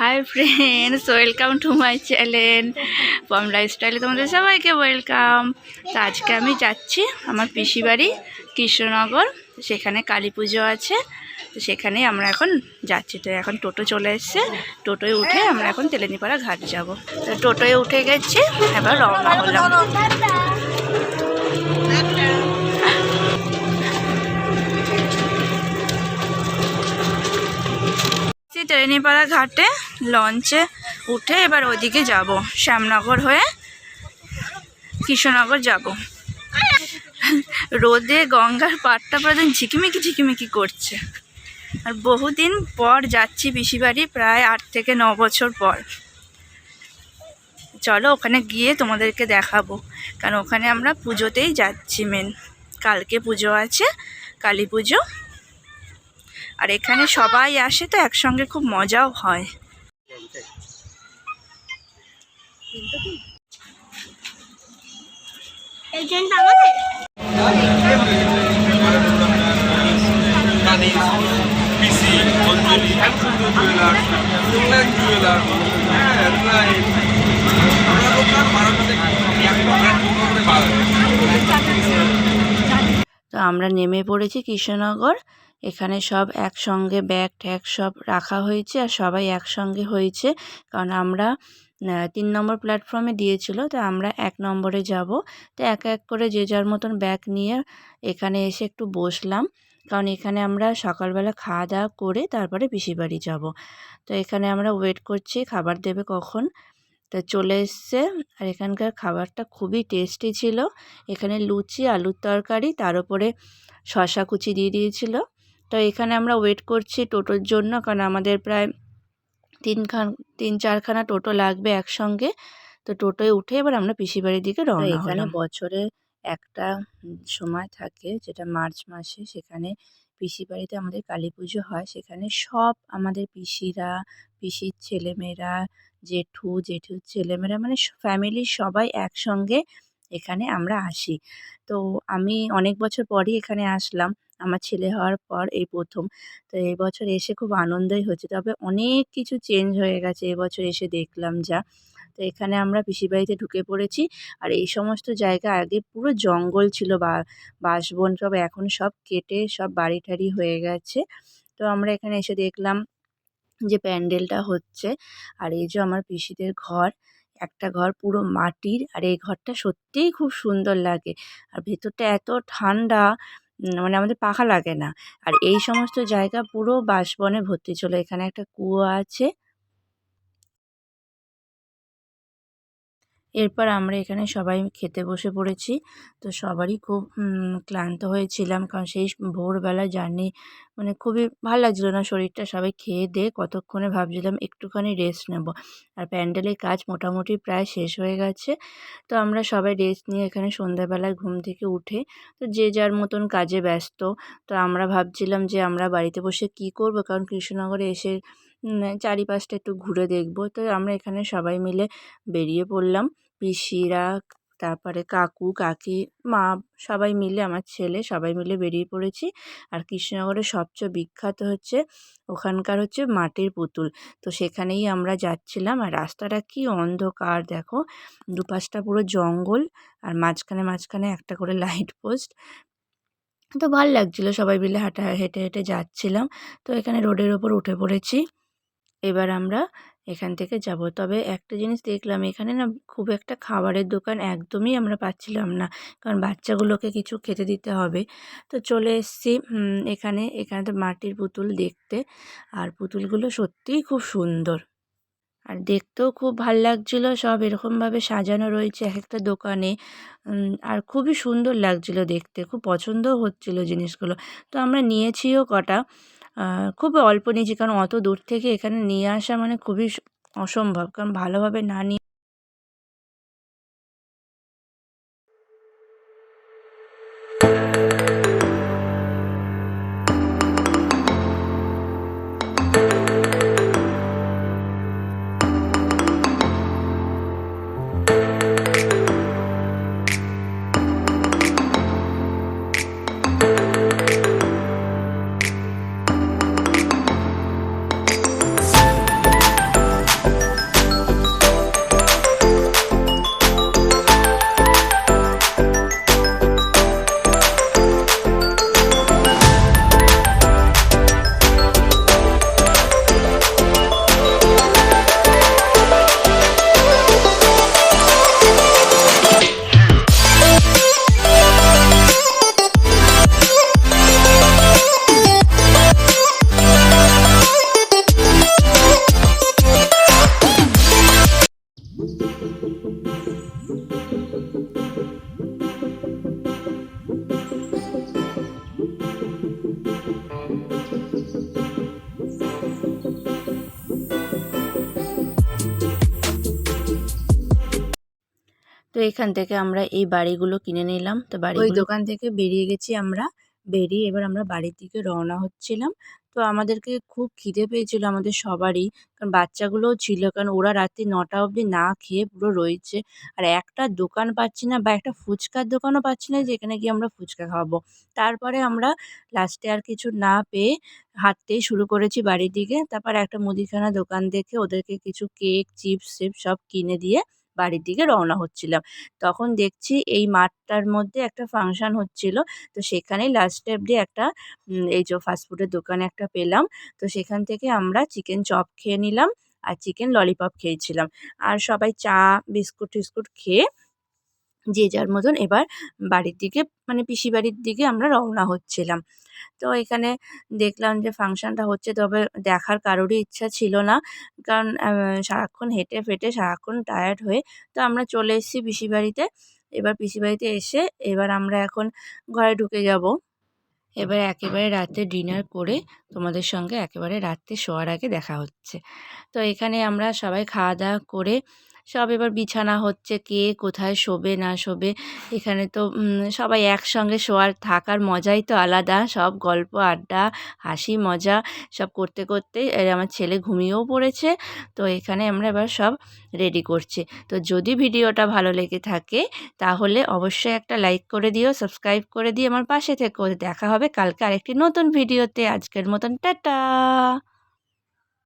Hi friends welcome to my channel পম লাইফস্টাইলে তোমাদের সবাইকে ওয়েলকাম তো আজকে আমি যাচ্ছি আমার পিসি বাড়ি, কৃষ্ণনগর। সেখানে কালী পুজো আছে। তো সেখানে আমরা এখন যাচ্ছি। তো এখন টোটো চলে এসছে। টোটোয় উঠে আমরা এখন তেলেনিপাড়া ঘাট যাব। তো টোটোয় উঠে গেছি। এবার রওনা হলাম। তেরেনিপাড়া ঘাটে লঞ্চে উঠে এবার ওদিকে যাব। শ্যামনগর হয়ে কৃষ্ণনগর যাব। রোদে গঙ্গার পাড়টা প্রধান ঝিকিমিকি ঝিকিমিকি করছে। আর বহুদিন পর যাচ্ছি বাড়ি, প্রায় আট থেকে ন বছর পর। চলো ওখানে গিয়ে তোমাদেরকে দেখাবো। কারণ ওখানে আমরা পুজোতেই যাচ্ছি মেন কালকে পুজো আছে, কালী পুজো। আর এখানে সবাই আসে তো একসঙ্গে খুব মজাও হয়। পিসি অঞ্জলি ইংল্যান্ড জুয়েলার্স হ্যাঁ রাইট আমরা দোকান বারান্দাতে একটা ব্র্যান্ড করে বাড়াবে তো আমরা নেমে পড়েছি কৃষ্ণনগর। এখানে সব একসঙ্গে ব্যাগ ট্যাগ সব রাখা হয়েছে আর সবাই একসঙ্গে হয়েছে। কারণ আমরা তিন নম্বর প্ল্যাটফর্মে দিয়েছিল, তো আমরা এক নম্বরে যাব। তো এক এক করে যে যার মতন ব্যাগ নিয়ে এখানে এসে একটু বসলাম। কারণ এখানে আমরা সকালবেলা খাওয়া দাওয়া করে তারপরে পিসি বাড়ি যাব। তো এখানে আমরা ওয়েট করছি, খাবার দেবে কখন? তো চলে এসছে। আর এখানকার খাবারটা খুবই টেস্টি ছিল। এখানে লুচি আলুর তরকারি তার উপরে শশা কুচি দিয়ে দিয়েছিল। তো এখানে আমরা ওয়েট করছি টোটোর জন্য কারণ আমাদের প্রায় তিনখান তিন চারখানা টোটো লাগবে একসঙ্গে। তো টোটোয় উঠে এবার আমরা পিসি বাড়ির দিকে রওনা এখানে বছরে একটা সময় থাকে যেটা মার্চ মাসে। সেখানে পিসি বাড়িতে আমাদের কালী পুজো হয়। সেখানে সব আমাদের পিসিরা পিসির ছেলেমেয়েরা জেঠু, জেঠুর ছেলেমেয়েরা মানে ফ্যামিলির সবাই একসঙ্গে এখানে আমরা আসি। তো আমি অনেক বছর পরই এখানে আসলাম। আমার ছেলে হওয়ার পর এই প্রথম। তো এই বছর এসে খুব আনন্দই হচ্ছে। তবে অনেক কিছু চেঞ্জ হয়ে গেছে। এবছর এসে দেখলাম যা। তো এখানে আমরা পিসি বাড়িতে ঢুকে পড়েছি। আর এই সমস্ত জায়গা আগে পুরো জঙ্গল ছিল। বা, বাঁশবন সব এখন সব কেটে সব বাড়ি টাড়ি হয়ে গেছে। তো আমরা এখানে এসে দেখলাম যে প্যান্ডেলটা হচ্ছে আর এই যে আমার পিসিদের ঘর, একটা ঘর পুরো মাটির আর এই ঘরটা সত্যিই খুব সুন্দর লাগে। আর ভেতরটা এত ঠান্ডা মানে আমাদের পাখা লাগে না। আর এই সমস্ত জায়গা পুরো বাঁশবনে ভর্তি। ছিল এখানে একটা কুয়ো আছে। এরপর আমরা এখানে সবাই খেতে বসে পড়েছি। তো সবারই খুব ক্লান্ত হয়েছিলাম কারণ সেই ভোরবেলা জার্নি মানে খুবই ভালো লাগছিল না। শরীরটা সবাই খেয়ে দিয়ে কতক্ষণে ভাবছিলাম একটুখানি রেস্ট নেব। আর প্যান্ডেলের কাজ মোটামুটি প্রায় শেষ হয়ে গেছে। তো আমরা সবাই রেস্ট নিয়ে এখানে সন্ধ্যাবেলায় ঘুম থেকে উঠে তো যে যার মতন কাজে ব্যস্ত। তো আমরা ভাবছিলাম যে আমরা বাড়িতে বসে কি করব? কারণ কৃষ্ণনগরে এসে চারিপাশটা একটু ঘুরে দেখব। তো আমরা এখানে সবাই মিলে বেরিয়ে পড়লাম। পিসিরা, তারপরে কাকু, কাকি, মা, সবাই মিলে, আমার ছেলে, সবাই মিলে বেরিয়ে পড়েছি। আর কৃষ্ণনগরের সবচেয়ে বিখ্যাত হচ্ছে ওখানকার হচ্ছে মাটির পুতুল। তো সেখানেই আমরা যাচ্ছিলাম আর রাস্তাটা কি অন্ধকার দেখো। দুপাশটা পুরো জঙ্গল আর মাঝখানে মাঝখানে একটা করে লাইট পোস্ট। তো ভালো লাগছিল, সবাই মিলে হাঁটা, হেঁটে হেঁটে যাচ্ছিলাম। তো এখানে রোডের ওপর উঠে পড়েছি। এবার আমরা এখান থেকে যাব। তবে একটা জিনিস দেখলাম, এখানে না খুব একটা খাবারের দোকান একদমই আমরা পাচ্ছিলাম না। কারণ বাচ্চাগুলোকে কিছু খেতে দিতে হবে। তো চলে এসেছি এখানে এখানে তো মাটির পুতুল দেখতে। আর পুতুলগুলো সত্যিই খুব সুন্দর। আর দেখতেও খুব ভালো লাগছিল, সব এরকমভাবে সাজানো রয়েছে এক একটা দোকানে। আর খুবই সুন্দর লাগছিল দেখতে, খুব পছন্দও হচ্ছিল জিনিসগুলো। তো আমরা নিয়েছিও কটা। খুব অল্প নিয়েছি। কারণ অত দূর থেকে এখানে নিয়ে আসা মানে খুবই অসম্ভব। কারণ ভালোভাবে না নিয়ে তো এখান থেকে আমরা এই বাড়িগুলো কিনে নিলাম। তো বাড়ি ওই দোকান থেকে বেরিয়ে গেছি আমরা। বেরিয়ে এবার আমরা বাড়ির দিকে রওনা হচ্ছিলাম। তো আমাদেরকে খুব খিদে পেয়েছিল আমাদের সবারই। কারণ বাচ্চাগুলোও ছিল কারণ ওরা রাত্রি নটা অবধি না খেয়ে পুরো রয়েছে। আর একটা দোকান পাচ্ছি না বা একটা ফুচকার দোকানও পাচ্ছি না যেখানে গিয়ে আমরা ফুচকা খাব তারপরে আমরা লাস্টে আর কিছু না পেয়ে হাঁটতেই শুরু করেছি বাড়ির দিকে। তারপর একটা মুদিখানা দোকান দেখে ওদেরকে কিছু কেক চিপস টিপস সব কিনে দিয়ে বাড়ির দিকে রওনা হচ্ছিলাম। তখন দেখছি এই মাঠটার মধ্যে একটা ফাংশান হচ্ছিল। তো সেখানেই লাস্টে অবধি একটা এই যে ফাস্টফুডের দোকানে একটা পেলাম। তো সেখান থেকে আমরা চিকেন চপ খেয়ে নিলাম আর চিকেন ললিপপ খেয়েছিলাম। আর সবাই চা বিস্কুট টিস্কুট খেয়ে যে যার মতন এবার বাড়ির দিকে মানে পিসি বাড়ির দিকে আমরা রওনা হচ্ছিলাম। তো এখানে দেখলাম যে ফাংশানটা হচ্ছে, তবে দেখার কারোরই ইচ্ছা ছিল না। কারণ সারাক্ষণ হেঁটে ফেটে সারাক্ষণ টায়ার্ড হয়ে তো আমরা চলে এসেছি পিসি বাড়িতে। এবার পিসি বাড়িতে এসে এবার আমরা এখন ঘরে ঢুকে যাব। এবার একেবারে রাতে ডিনার করে তোমাদের সঙ্গে একেবারে রাত্রে শোয়ার আগে দেখা হচ্ছে। তো এখানে আমরা সবাই খাওয়া দাওয়া করে সব এবার বিছানা হচ্ছে কে কোথায় শোবে না শোবে। এখানে তো সবাই একসঙ্গে শোয়ার থাকার মজাই তো আলাদা। সব গল্প, আড্ডা, হাসি, মজা সব করতে করতে আমার ছেলে ঘুমিয়েও পড়েছে। তো এখানে আমরা এবার সব রেডি করছি। তো যদি ভিডিওটা ভালো লেগে থাকে, তাহলে অবশ্যই একটা লাইক করে দিও সাবস্ক্রাইব করে দিয়ে আমার পাশে থেকে। দেখা হবে কালকে আরেকটি নতুন ভিডিওতে। আজকের মতন টাটা!